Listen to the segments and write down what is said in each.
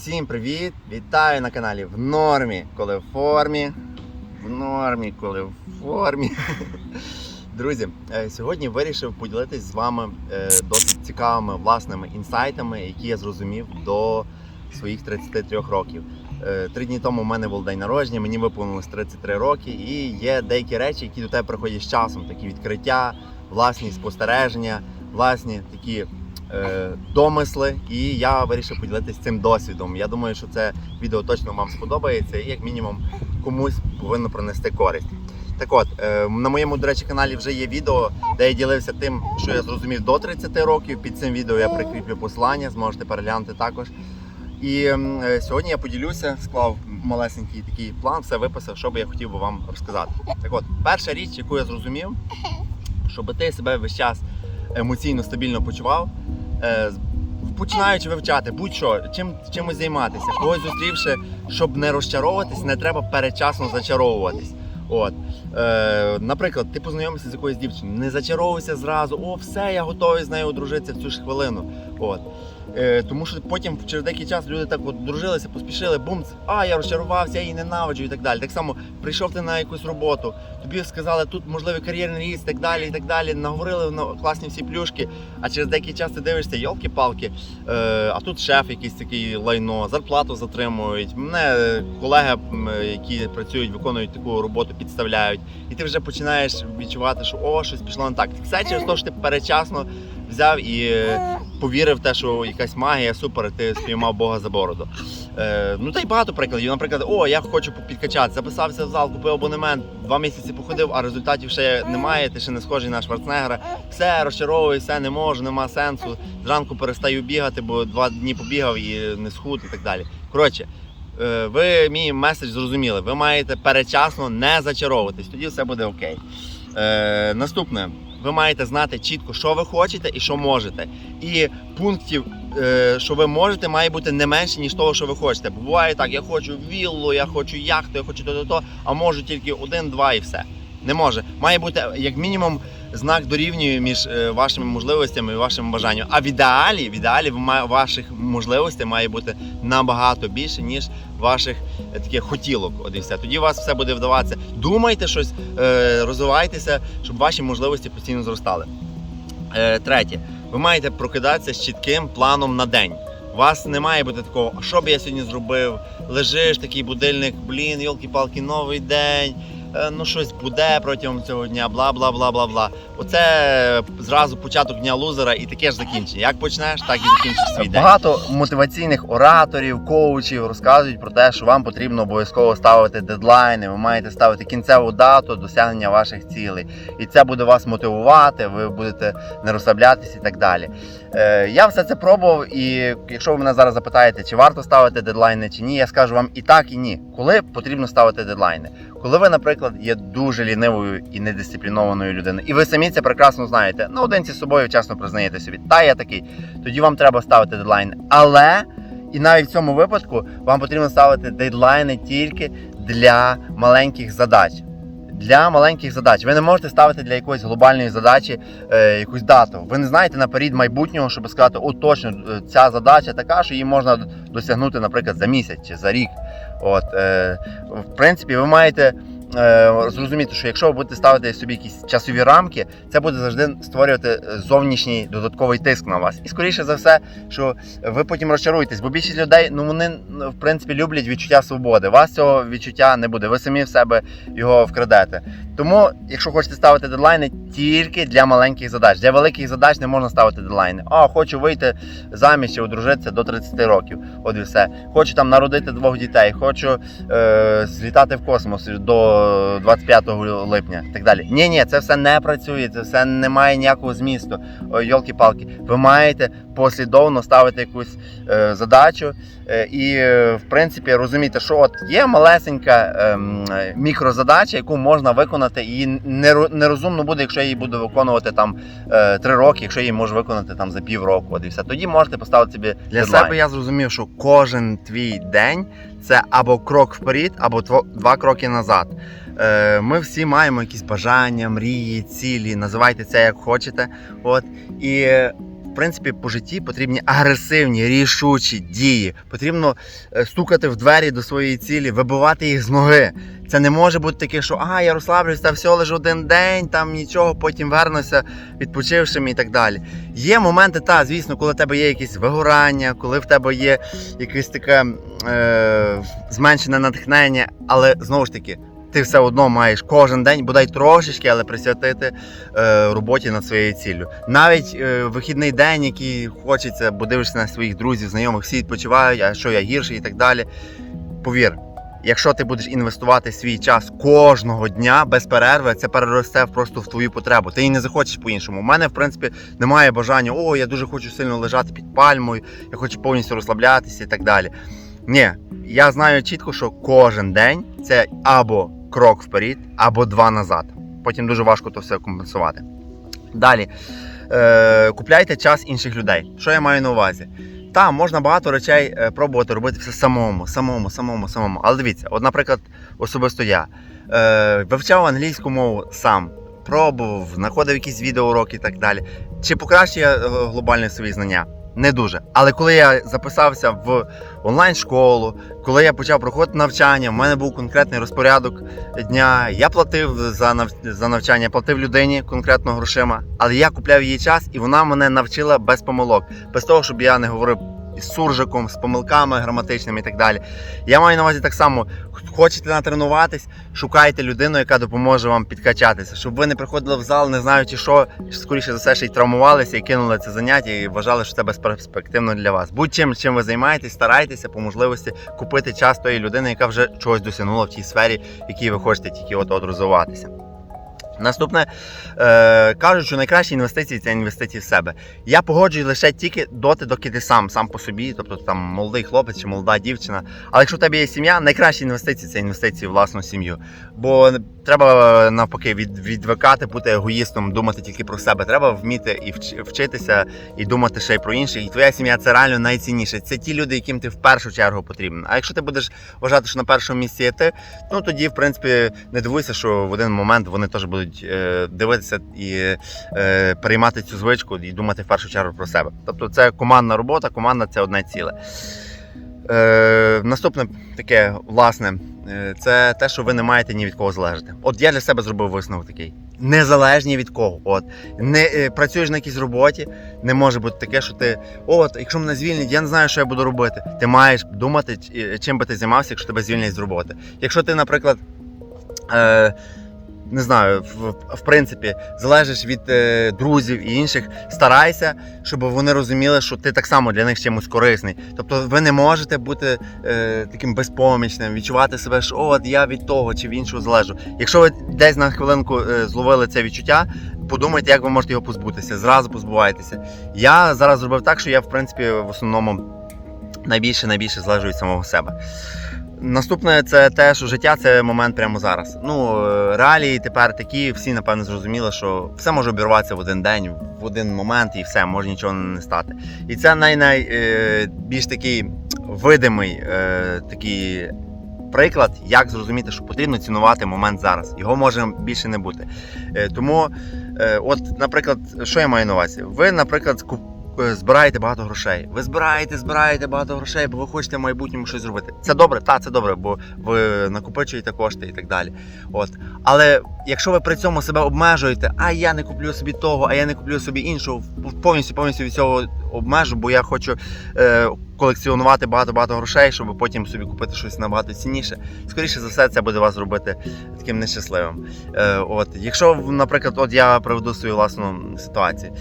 Всім привіт! Вітаю на каналі в нормі, коли в формі. В нормі, коли в формі. Друзі, е, сьогодні вирішив поділитись з вами е, досить цікавими власними інсайтами, які я зрозумів до своїх 33 років. Е, Три дні тому у мене був день народження, мені виповнилось 33 роки, і є деякі речі, які до тебе приходять з часом, такі відкриття, власні спостереження, власні такі домисли, і я вирішив поділитися цим досвідом. Я думаю, що це відео точно вам сподобається і як мінімум комусь повинно принести користь. Так от, е, на моєму, до речі, каналі вже є відео, де я ділився тим, що я зрозумів до 30 років. Під цим відео я прикріплю посилання, зможете переглянути також. І е, сьогодні я поділюся, склав малесенький такий план, все виписав, що би я хотів би вам розказати. Так от, перша річ, яку я зрозумів, щоб ти себе весь час емоційно стабільно почував, е, починаючи вивчати будь-що, чим чимось займатися, когось зустрівши, щоб не розчаровуватись, не треба передчасно зачаровуватись. От, е, наприклад, ти познайомився з якоюсь дівчиною, не зачаровуйся зразу, о, все, я готовий з нею одружитися в цю ж хвилину. От. Е, тому що потім через деякий час люди так от дружилися, поспішили, бумц, а я розчарувався, я її ненавиджу і так далі. Так само прийшов ти на якусь роботу, тобі сказали, тут можливий кар'єрний ріст, так далі, і так далі. Наговорили на класні всі плюшки. А через деякий час ти дивишся, йолки-палки, е, а тут шеф якийсь такий лайно, зарплату затримують. Мене колеги, які працюють, виконують таку роботу, підставляють. І ти вже починаєш відчувати, що о, щось пішло не так. Все через те, що ти передчасно взяв і е, повірив те, що якась магія, супер, ти спіймав Бога за бороду. Е, ну та й багато прикладів. Наприклад, о, я хочу підкачати, записався в зал, купив абонемент, два місяці походив, а результатів ще немає, ти ще не схожий на Шварценеггера. Все, розчаровую, все не можу, нема сенсу. Зранку перестаю бігати, бо два дні побігав і не схуд і так далі. Коротше, е, ви мій меседж зрозуміли. Ви маєте передчасно не зачаровуватись, тоді все буде окей. Е, наступне. Ви маєте знати чітко, що ви хочете і що можете. І пунктів, е, що ви можете, має бути не менше, ніж того, що ви хочете. Буває так, я хочу віллу, я хочу яхту, я хочу то-то-то, а можу тільки один, два і все. Не може. Має бути як мінімум знак дорівнює між е, вашими можливостями і вашим бажанням. А в ідеалі, в ідеалі ваших можливостей має бути набагато більше, ніж ваших е, таких хотілок. От і все. Тоді у вас все буде вдаватися. Думайте щось, е, розвивайтеся, щоб ваші можливості постійно зростали. Третє, ви маєте прокидатися з чітким планом на день. У вас не має бути такого, що б я сьогодні зробив? Лежиш такий будильник, блін, йолки-палки, новий день. Е, Ну, щось буде протягом цього дня, бла бла бла бла бла. Оце зразу початок дня лузера і таке ж закінчення. Як почнеш, так і закінчиш свій день. Багато мотиваційних ораторів, коучів розказують про те, що вам потрібно обов'язково ставити дедлайни. Ви маєте ставити кінцеву дату досягнення ваших цілей. І це буде вас мотивувати, ви будете не розслаблятися і так далі. Е, я все це пробував, і якщо ви мене зараз запитаєте, чи варто ставити дедлайни чи ні, я скажу вам і так, і ні. Коли потрібно ставити дедлайни? Коли ви, наприклад, є дуже лінивою і недисциплінованою людиною, і ви самі це прекрасно знаєте, наодинці з собою вчасно признаєте собі, та я такий, тоді вам треба ставити дедлайни. Але і навіть в цьому випадку вам потрібно ставити дедлайни тільки для маленьких задач. Для маленьких задач. Ви не можете ставити для якоїсь глобальної задачі е, якусь дату. Ви не знаєте наперед майбутнього, щоб сказати, о, точно е, ця задача така, що її можна досягнути, наприклад, за місяць чи за рік. От, е, в принципі, ви маєте зрозуміти, що якщо ви будете ставити собі якісь часові рамки, це буде завжди створювати е, зовнішній додатковий тиск на вас. І скоріше за все, що ви потім розчаруєтесь, бо більшість людей, ну вони ну, в принципі люблять відчуття свободи. Вас цього відчуття не буде. Ви самі в себе його вкрадете. Тому, якщо хочете ставити дедлайни, тільки для маленьких задач. Для великих задач не можна ставити дедлайни. А хочу вийти заміж чи одружитися до 30 років. От і все. Хочу там народити двох дітей, хочу е, злітати в космос до 25 липня. і Так далі. Ні, ні, це все не працює, це все не має ніякого змісту. Йолки-палки. Ви маєте послідовно ставити якусь е, задачу. Е, І, е, в принципі, розуміти, що от є малесенька е, мікрозадача, яку можна виконати, і нерозумно буде, якщо я її буду виконувати там е, три роки, якщо я її можу виконати там за півроку. От і все. Тоді можете поставити собі для дедлайн. себе. Я зрозумів, що кожен твій день це або крок вперед, або два кроки назад. Е, Ми всі маємо якісь бажання, мрії, цілі, називайте це як хочете. От і принципі по житті потрібні агресивні, рішучі дії. Потрібно е, стукати в двері до своєї цілі, вибивати їх з ноги. Це не може бути таке, що ага, я розслаблюсь, та все лише один день, там нічого, потім вернуся відпочившим і так далі. Є моменти, та, звісно, коли в тебе є якісь вигорання, коли в тебе є якесь таке е, зменшене натхнення, але знову ж таки. Ти все одно маєш кожен день, бодай трошечки, але присвятити е, роботі над своєю ціллю. Навіть е, вихідний день, який хочеться, бо дивишся на своїх друзів, знайомих, всі відпочивають, а що я гірший і так далі. Повір, якщо ти будеш інвестувати свій час кожного дня без перерви, це переросте просто в твою потребу. Ти і не захочеш по-іншому. У мене, в принципі, немає бажання, о, я дуже хочу сильно лежати під пальмою, я хочу повністю розслаблятися і так далі. Ні, я знаю чітко, що кожен день це або крок вперед, або два назад. Потім дуже важко то все компенсувати. Далі. Е, купляйте час інших людей. Що я маю на увазі? Та, можна багато речей е, пробувати робити все самому, самому, самому, самому. Але дивіться, от, наприклад, особисто я е, вивчав англійську мову сам, пробував, знаходив якісь відеоуроки і так далі. Чи покращує е, глобальні свої знання? Не дуже. Але коли я записався в онлайн-школу, коли я почав проходити навчання, в мене був конкретний розпорядок дня. Я платив за нав... за навчання, платив людині конкретно грошима, але я купляв її час, і вона мене навчила без помилок, без того, щоб я не говорив із суржиком, з помилками граматичними і так далі. Я маю на увазі так само: хочете натренуватись, шукайте людину, яка допоможе вам підкачатися, щоб ви не приходили в зал, не знаючи, що скоріше за все ще й травмувалися і кинули це заняття, і вважали, що це безперспективно для вас. Будь-чим, чим ви займаєтесь, старайтеся по можливості купити час тої людини, яка вже чогось досягнула в тій сфері, в якій ви хочете тільки от, розвиватися. Наступне е, кажуть, що найкращі інвестиції це інвестиції в себе. Я погоджую лише тільки доти, доки ти сам, сам по собі, тобто там молодий хлопець чи молода дівчина. Але якщо у тебе є сім'я, найкращі інвестиції це інвестиції в власну сім'ю. Бо треба навпаки від, відвикати, бути егоїстом, думати тільки про себе. Треба вміти і вч- вчитися, і думати ще й про інших. І твоя сім'я це реально найцінніше. Це ті люди, яким ти в першу чергу потрібен. А якщо ти будеш вважати, що на першому місці є ти, ну тоді, в принципі, не дивуйся, що в один момент вони теж будуть е, дивитися і е, переймати цю звичку і думати в першу чергу про себе. Тобто це командна робота, команда це одне ціле. Е, наступне таке, власне, е, це те, що ви не маєте ні від кого залежати. От я для себе зробив висновок такий. Незалежні від кого. От не е, працюєш на якійсь роботі, не може бути таке, що ти от, якщо мене звільнять, я не знаю, що я буду робити. Ти маєш думати, чим би ти займався, якщо тебе звільнять з роботи. Якщо ти, наприклад, е, не знаю, в, в принципі, залежиш від е, друзів і інших, старайся, щоб вони розуміли, що ти так само для них чимось корисний. Тобто ви не можете бути е, таким безпомічним, відчувати себе, що от я від того чи від іншого залежу. Якщо ви десь на хвилинку е, зловили це відчуття, подумайте, як ви можете його позбутися. Зразу позбувайтеся. Я зараз зробив так, що я, в принципі, в основному найбільше найбільше залежу від самого себе. Наступне це те, що життя це момент прямо зараз. Ну, е, реалії тепер такі, всі напевно зрозуміли, що все може обірватися в один день, в один момент, і все, може нічого не стати. І це най, най, е, такий видимий е, такий приклад, як зрозуміти, що потрібно цінувати момент зараз. Його може більше не бути. Тому, от, наприклад, що я маю на увазі? Ви, наприклад, куп- е, збираєте багато грошей. Ви збираєте, збираєте багато грошей, бо ви хочете в майбутньому щось зробити. Це добре, та це добре, бо ви накопичуєте кошти і так далі. От. Але якщо ви при цьому себе обмежуєте, а я не куплю собі того, а я не куплю собі іншого, повністю повністю від цього обмежу, бо я хочу е, колекціонувати багато-багато грошей, щоб потім собі купити щось набагато цінніше. Скоріше за все, це буде вас робити таким нещасливим. Е, от, якщо, наприклад, от я приведу свою власну ситуацію.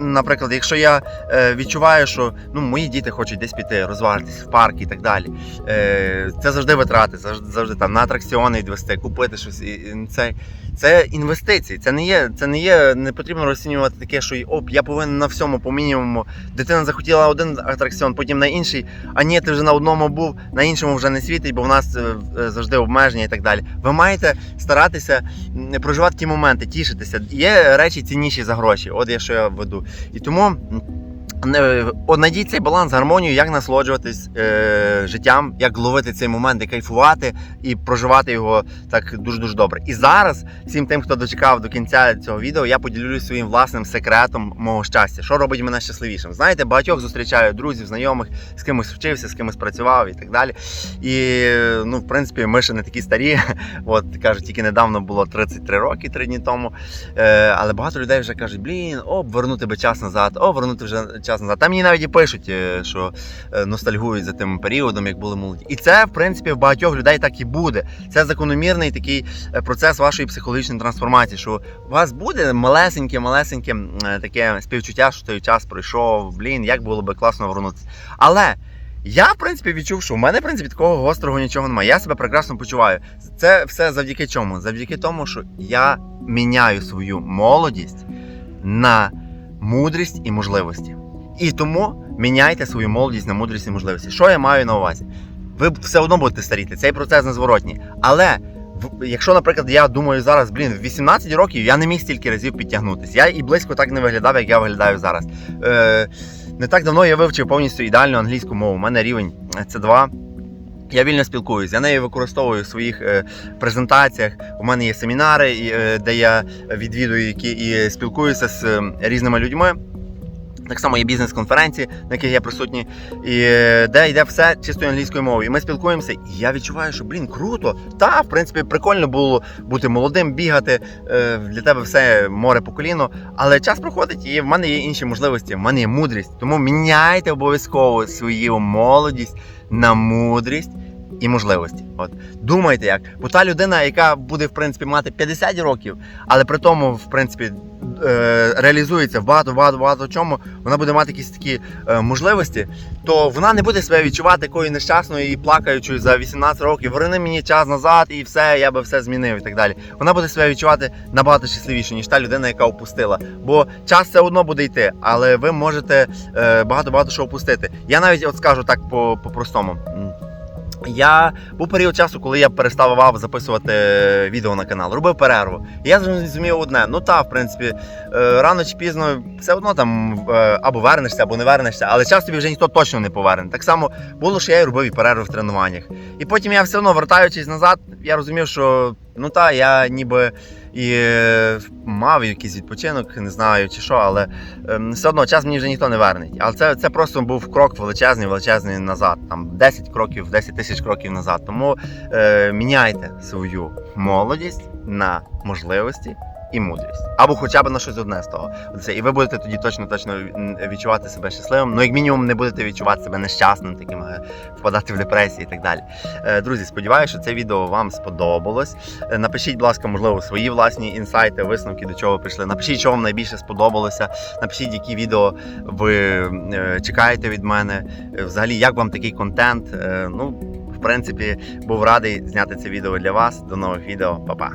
Наприклад, якщо я е, відчуваю, що ну, мої діти хочуть десь піти, розважитись в парк і так далі. Е, це завжди витрати, завжди, завжди там на атракціони відвести, купити щось. І, і це, це інвестиції. Це не є, це не є, не потрібно розцінювати таке, що оп, я повинен на всьому по мінімуму. Дитина захотіла один атракціон, потім на інший. А ні, ти вже на одному був, на іншому вже не світить, бо в нас е, е, завжди обмеження і так далі. Ви маєте старатися проживати ті моменти, тішитися. Є речі цінніші за гроші. От я що я веду. І тому. Не- от Знайдіть цей баланс, гармонію, як насолоджуватись е, життям, як ловити цей момент і кайфувати і проживати його так дуже дуже добре. І зараз всім тим, хто дочекав до кінця цього відео, я поділюсь своїм власним секретом мого щастя, що робить мене щасливішим. Знаєте, багатьох зустрічаю друзів, знайомих, з кимось вчився, з кимось працював і так далі. І ну, в принципі, ми ще не такі старі. От кажуть, тільки недавно було 33 роки, три дні тому. Е, але багато людей вже кажуть: блін, о, вернути би час назад, о, вернути вже час назад. Там мені навіть і пишуть, е, що е, ностальгують за тим періодом, як були молоді. І це, в принципі, в багатьох людей так і буде. Це закономірний такий е, процес вашої психологічної трансформації, що у вас буде малесеньке, малесеньке е, таке співчуття, що той час пройшов. Блін, як було би класно вернутися. Але. Я, в принципі, відчув, що в мене, в принципі, такого гострого нічого немає. Я себе прекрасно почуваю. Це все завдяки чому? Завдяки тому, що я міняю свою молодість на мудрість і можливості. І тому міняйте свою молодість на мудрість і можливості. Що я маю на увазі? Ви все одно будете старіти, цей процес незворотній. Але якщо, наприклад, я думаю зараз, блін, в 18 років я не міг стільки разів підтягнутися. Я і близько так не виглядав, як я виглядаю зараз. Е, не так давно я вивчив повністю ідеальну англійську мову. У мене рівень С2. Я вільно спілкуюсь, я нею використовую в своїх е, презентаціях. У мене є семінари, е, де я відвідую які, і спілкуюся з е, різними людьми. Так само є бізнес-конференції, на яких я присутній, і е, де йде все чистою англійською мовою. І ми спілкуємося, і я відчуваю, що блін, круто. Та, в принципі, прикольно було бути молодим, бігати. е, Для тебе все море по коліно. Але час проходить, і в мене є інші можливості, в мене є мудрість. Тому міняйте обов'язково свою молодість на мудрість і можливості. От думайте як. Бо та людина, яка буде в принципі мати 50 років, але при тому, в принципі, е, реалізується в багато багато багато чому, вона буде мати якісь такі е, можливості, то вона не буде себе відчувати такою нещасною і плакаючою за 18 років. Верни мені час назад і все, я би все змінив і так далі. Вона буде себе відчувати набагато щасливіше, ніж та людина, яка опустила. Бо час все одно буде йти, але ви можете е, багато багато що опустити. Я навіть от скажу так по- по-простому. М. Я був період часу, коли я переставав записувати е, відео на канал, робив перерву. І я зрозумів одне: ну та, в принципі, е, рано чи пізно все одно там е, або вернешся, або не вернешся, але час тобі вже ніхто точно не поверне. Так само було, що я і робив і перерви в тренуваннях. І потім я все одно вертаючись назад, я розумів, що ну та, я ніби і е, мав якийсь відпочинок, не знаю чи що, але ем, все одно час мені вже ніхто не вернеть. Але це, це просто був крок величезний, величезний назад. Там 10 кроків, 10 тисяч кроків назад. Тому е, міняйте свою молодість на можливості. І мудрість. Або хоча б на щось одне з того. Це, і ви будете тоді точно точно відчувати себе щасливим. Ну, як мінімум, не будете відчувати себе нещасним, таким е, впадати в депресії і так далі. Е, Друзі, сподіваюся, що це відео вам сподобалось. Е, Напишіть, будь ласка, можливо, свої власні інсайти, висновки, до чого ви прийшли. Напишіть, що вам найбільше сподобалося. Напишіть, які відео ви чекаєте від мене. Взагалі, як вам такий контент. Ну, в принципі, був радий зняти це відео для вас. До нових відео, Па-па.